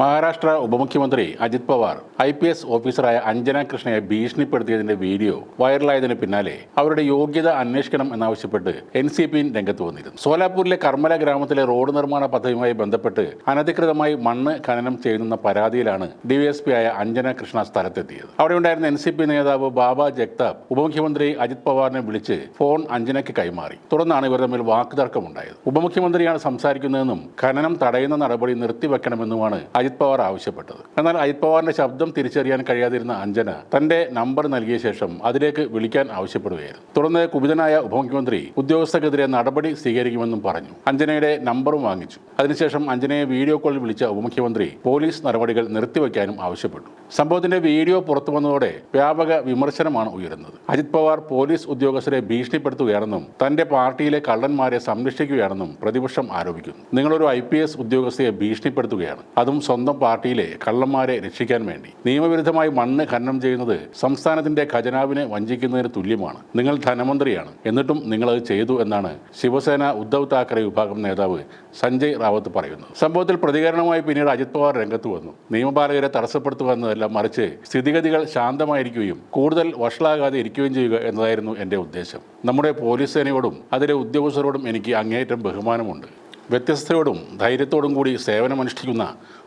മഹാരാഷ്ട്ര ഉപമുഖ്യമന്ത്രി Ajit Pawar I P S ഓഫീസറായ Anjana കൃഷ്ണയെ ഭീഷണിപ്പെടുത്തിയതിന്റെ video വൈറലായതിന് പിന്നാലെ അവരുടെ യോഗ്യത അന്വേഷിക്കണം എന്നാവശ്യപ്പെട്ട് എൻ സി പി രംഗത്ത് വന്നിരുന്നു. സോലാപൂരിലെ കർമ്മല ഗ്രാമത്തിലെ റോഡ് നിർമ്മാണ പദ്ധതിയുമായി ബന്ധപ്പെട്ട് അനധികൃതമായി മണ്ണ് ഖനനം ചെയ്യുന്ന പരാതിയിലാണ് ഡിവൈഎസ്പി ആയ അഞ്ജന കൃഷ്ണ സ്ഥലത്തെത്തിയത്. അവിടെ ഉണ്ടായിരുന്ന എൻ സി പി നേതാവ് ബാബ ജഗ്താബ് ഉപമുഖ്യമന്ത്രി അജിത് പവാറിനെ വിളിച്ച് ഫോൺ അഞ്ജനയ്ക്ക് കൈമാറി. തുടർന്നാണ് ഇവർ തമ്മിൽ വാക്കുതർക്കമുണ്ടായത്. ഉപമുഖ്യമന്ത്രിയാണ് സംസാരിക്കുന്നതെന്നും ഖനനം തടയുന്ന നടപടി നിർത്തിവെക്കണമെന്നുമാണ് അജിത് പവാർ ആവശ്യപ്പെട്ടത്. എന്നാൽ അജിത് പവാറിന്റെ ശബ്ദം തിരിച്ചറിയാൻ കഴിയാതിരുന്ന അഞ്ജന തന്റെ നമ്പർ നൽകിയ ശേഷം അതിലേക്ക് വിളിക്കാൻ ആവശ്യപ്പെടുകയായിരുന്നു. തുടർന്ന് കുപിതനായ ഉപമുഖ്യമന്ത്രി ഉദ്യോഗസ്ഥർക്കെതിരെ നടപടി സ്വീകരിക്കുമെന്നും പറഞ്ഞു. അഞ്ജനയുടെ നമ്പറും വാങ്ങിച്ചു. അതിനുശേഷം അഞ്ജനയെ വീഡിയോ കോളിൽ വിളിച്ച ഉപമുഖ്യമന്ത്രി പോലീസ് നടപടികൾ നിർത്തിവെക്കാനും ആവശ്യപ്പെട്ടു. സംഭവത്തിന്റെ വീഡിയോ പുറത്തു വന്നതോടെ വ്യാപക വിമർശനമാണ് ഉയരുന്നത്. അജിത് പവാർ പോലീസ് ഉദ്യോഗസ്ഥരെ ഭീഷണിപ്പെടുത്തുകയാണെന്നും തന്റെ പാർട്ടിയിലെ കള്ളന്മാരെ സംരക്ഷിക്കുകയാണെന്നും പ്രതിപക്ഷം ആരോപിക്കുന്നു. നിങ്ങളൊരു ഐ പി എസ് ഉദ്യോഗസ്ഥയെ ഭീഷണിപ്പെടുത്തുകയാണ്. അതും സ്വന്തം പാർട്ടിയിലെ കള്ളന്മാരെ രക്ഷിക്കാൻ വേണ്ടി. നിയമവിരുദ്ധമായി മണ്ണ് ഖനനം ചെയ്യുന്നത് സംസ്ഥാനത്തിന്റെ ഖജനാവിനെ വഞ്ചിക്കുന്നതിന് തുല്യമാണ്. നിങ്ങൾ ധനമന്ത്രിയാണ്. എന്നിട്ടും നിങ്ങൾ അത് ചെയ്തു എന്നാണ് ശിവസേന ഉദ്ധവ് താക്കറെ വിഭാഗം നേതാവ് സഞ്ജയ് റാവത്ത് പറയുന്നു സംഭവത്തിൽ പ്രതികരണമായി പിന്നീട് അജിത് പവാർ രംഗത്ത് വന്നു. നിയമപാലകരെ തടസ്സപ്പെടുത്തുക എന്നതല്ല മറിച്ച് സ്ഥിതിഗതികൾ ശാന്തമായിരിക്കുകയും കൂടുതൽ വഷളാകാതെ ഇരിക്കുകയും ചെയ്യുക എന്നതായിരുന്നു എന്റെ ഉദ്ദേശം. നമ്മുടെ പോലീസ് സേനയോടും അതിലെ ഉദ്യോഗസ്ഥരോടും എനിക്ക് അങ്ങേയറ്റം ബഹുമാനമുണ്ട്. വ്യത്യസ്തയോടും ധൈര്യത്തോടും കൂടി സേവനമനുഷ്ഠിക്കുന്ന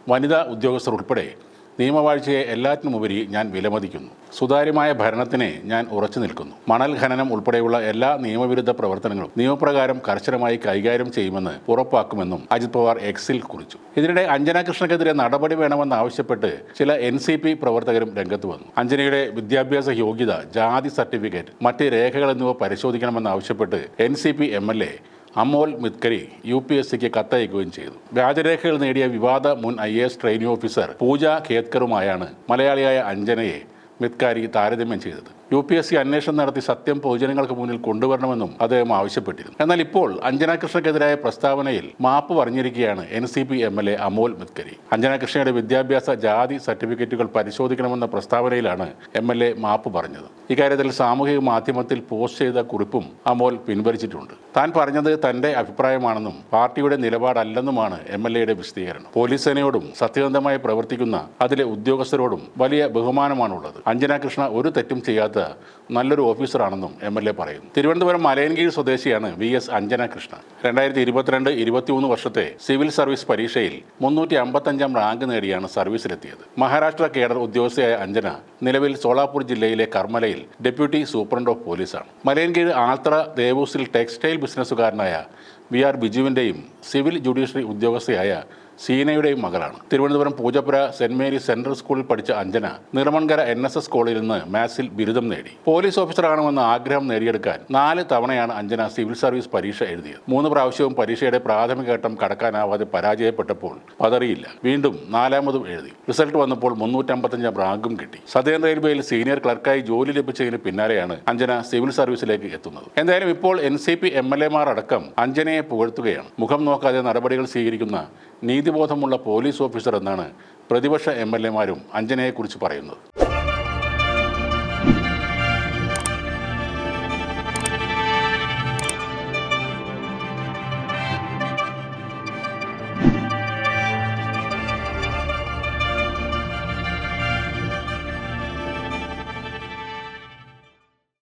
വനിതാ ഉദ്യോഗസ്ഥർ ഉൾപ്പെടെ നിയമവാഴ്ചയെ എല്ലാറ്റിനുമുപരി ഞാൻ വിലമതിക്കുന്നു. സുതാര്യമായ ഭരണത്തിനെ ഞാൻ ഉറച്ചു നിൽക്കുന്നു. മണൽ ഖനനം ഉൾപ്പെടെയുള്ള എല്ലാ നിയമവിരുദ്ധ പ്രവർത്തനങ്ങളും നിയമപ്രകാരം കർശനമായി കൈകാര്യം ചെയ്യുമെന്ന് ഉറപ്പാക്കുമെന്നും അജിത് പവാർ എക്സിൽ കുറിച്ചു. ഇതിനിടെ അഞ്ജന കൃഷ്ണക്കെതിരെ നടപടി വേണമെന്ന് ആവശ്യപ്പെട്ട് ചില എൻ സി പി പ്രവർത്തകരും രംഗത്ത് വന്നു. അഞ്ജനയുടെ വിദ്യാഭ്യാസ യോഗ്യത ജാതി സർട്ടിഫിക്കറ്റ് മറ്റ് രേഖകൾ എന്നിവ പരിശോധിക്കണമെന്ന് ആവശ്യപ്പെട്ട് N C P M L A Amol Mitkari U P S സിക്ക് കത്തയക്കുകയും ചെയ്തു. വ്യാജരേഖകൾ നേടിയ വിവാദ മുൻ I S training officer Pooja ഖേത്കറുമായാണ് മലയാളിയായ അഞ്ജനയെ മിത്കാരി താരതമ്യം ചെയ്തത്. യു പി എസ് സി അന്വേഷണം നടത്തി സത്യം പൊതുജനങ്ങൾക്ക് മുന്നിൽ കൊണ്ടുവരണമെന്നും അദ്ദേഹം ആവശ്യപ്പെട്ടിരുന്നു. എന്നാൽ ഇപ്പോൾ അഞ്ജന കൃഷ്ണക്കെതിരായ പ്രസ്താവനയിൽ മാപ്പ് പറഞ്ഞിരിക്കുകയാണ് N C P M L A Amol Mitkari. Anjana കൃഷ്ണയുടെ വിദ്യാഭ്യാസ ജാതി സർട്ടിഫിക്കറ്റുകൾ പരിശോധിക്കണമെന്ന പ്രസ്താവനയിലാണ് എം എൽ എ മാപ്പ് പറഞ്ഞത്. ഇക്കാര്യത്തിൽ സാമൂഹിക മാധ്യമത്തിൽ പോസ്റ്റ് ചെയ്ത കുറിപ്പും അമോൽ പിൻവലിച്ചിട്ടുണ്ട്. താൻ പറഞ്ഞത് തന്റെ അഭിപ്രായമാണെന്നും പാർട്ടിയുടെ നിലപാടല്ലെന്നുമാണ് എം എൽ എയുടെ വിശദീകരണം. പോലീസ് സേനയോടും സത്യസന്ധമായി പ്രവർത്തിക്കുന്ന അതിലെ ഉദ്യോഗസ്ഥരോടും വലിയ ബഹുമാനമാണുള്ളത്. അഞ്ജന കൃഷ്ണ ഒരു തെറ്റും ചെയ്യാത്ത നല്ലൊരു ഓഫീസറാണെന്നും എം എൽ എ പറയുന്നു തിരുവനന്തപുരം മലയൻകീഴ് സ്വദേശിയാണ് വി എസ് അഞ്ജന കൃഷ്ണ രണ്ടായിരത്തി ഇരുപത്തിരണ്ട് ഇരുപത്തിമൂന്ന് വർഷത്തെ സിവിൽ സർവീസ് പരീക്ഷയിൽ മുന്നൂറ്റി അമ്പത്തഞ്ചാം റാങ്ക് നേടിയാണ് സർവീസിലെത്തിയത്. മഹാരാഷ്ട്ര കേഡർ ഉദ്യോഗസ്ഥയായ അഞ്ജന നിലവിൽ സോളാപൂർ ജില്ലയിലെ കർമ്മലയിൽ ഡെപ്യൂട്ടി സൂപ്രണ്ട് ഓഫ് പോലീസാണ്. മലയൻകീഴ് ആൾത്ര ദേവൂസിൽ ടെക്സ്റ്റൈൽ ബിസിനസ്സുകാരനായ വി ആർ ബിജുവിന്റെയും സിവിൽ ജുഡീഷ്യറി ഉദ്യോഗസ്ഥയായ സീനയുടെയും മകളാണ്. Thiruvananthapuram Poojappura saint Mary's central സ്കൂളിൽ പഠിച്ച Anjana Neeramankara N S S കോളേജിൽ നിന്ന് മാത്സിൽ ബിരുദം നേടി. പോലീസ് ഓഫീസറാകണമെന്ന ആഗ്രഹം നേടിയെടുക്കാൻ നാല് തവണയാണ് അഞ്ജന സിവിൽ സർവീസ് പരീക്ഷ എഴുതിയത്. മൂന്ന് പ്രാവശ്യവും പരീക്ഷയുടെ പ്രാഥമിക ഘട്ടം കടക്കാനാവാതെ പരാജയപ്പെട്ടപ്പോൾ പതറിയില്ല. വീണ്ടും നാലാമതും എഴുതി. റിസൾട്ട് വന്നപ്പോൾ മുന്നൂറ്റമ്പത്തഞ്ചാം റാങ്കും കിട്ടി. സദേൺ റെയിൽവേയിൽ സീനിയർ ക്ലർക്കായി ജോലി ലഭിച്ചതിന് പിന്നാലെയാണ് അഞ്ജന സിവിൽ സർവീസിലേക്ക് എത്തുന്നത്. എന്തായാലും ഇപ്പോൾ N C P M L എമാർ അടക്കം അഞ്ജനയെ പുകഴ്ത്തുകയാണ്. മുഖം നോക്കാതെ നടപടികൾ സ്വീകരിക്കുന്ന നീതിബോധമുള്ള പോലീസ് ഓഫീസർ എന്നാണ് പ്രതിപക്ഷ എം എൽ എമാരും അഞ്ജനയെക്കുറിച്ച് പറയുന്നത്